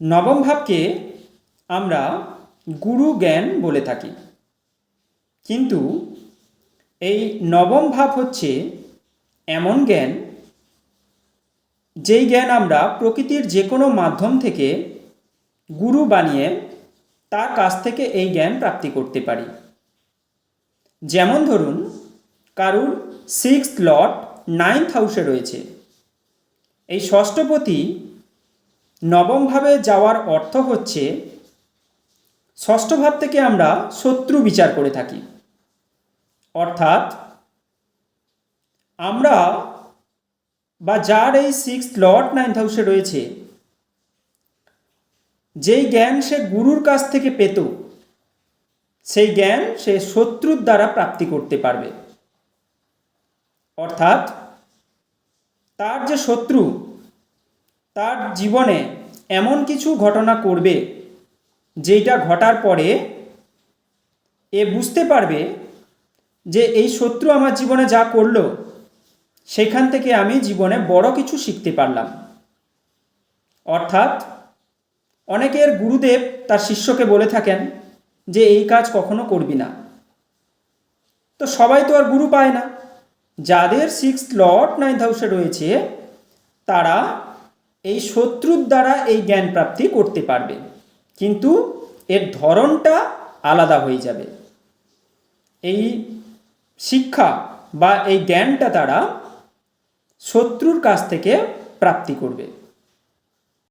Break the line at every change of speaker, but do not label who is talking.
নবম ভাবকে আমরা গুরু জ্ঞান বলে থাকি। কিন্তু এই নবম ভাব হচ্ছে এমন জ্ঞান, যেই জ্ঞান আমরা প্রকৃতির যে কোনো মাধ্যম থেকে গুরু বানিয়ে তার কাছ থেকে এই জ্ঞান প্রাপ্তি করতে পারি। যেমন ধরুন, কারুর সিক্স লট নাইন্থ হাউসে রয়েছে। এই ষষ্ঠপতি নবমভাবে যাওয়ার অর্থ হচ্ছে ষষ্ঠ ভাব থেকে আমরা শত্রু বিচার করে থাকি। অর্থাৎ, আমরা বা যার এই সিক্স লর্ড নাইন্থ হাউসে রয়েছে, যেই জ্ঞান সে গুরুর কাছ থেকে পেত, সেই জ্ঞান সে শত্রুর দ্বারা প্রাপ্তি করতে পারবে। অর্থাৎ, তার যে শত্রু তার জীবনে এমন কিছু ঘটনা করবে যেটা ঘটার পরে এ বুঝতে পারবে যে এই শত্রু আমার জীবনে যা করল, সেখান থেকে আমি জীবনে বড় কিছু শিখতে পারলাম। অর্থাৎ অনেকের গুরুদেব তার শিষ্যকে বলে থাকেন যে এই কাজ কখনো করবি না। তো সবাই তো আর গুরু পায় না। যাদের সিক্স লট নাইন্থ হাউসে রয়েছে, তারা এই শত্রুর দ্বারা এই জ্ঞান প্রাপ্তি করতে পারবে। কিন্তু এর ধরনটা আলাদা হয়ে যাবে। এই শিক্ষা বা এই জ্ঞানটা তারা শত্রুর কাছ থেকে প্রাপ্তি করবে।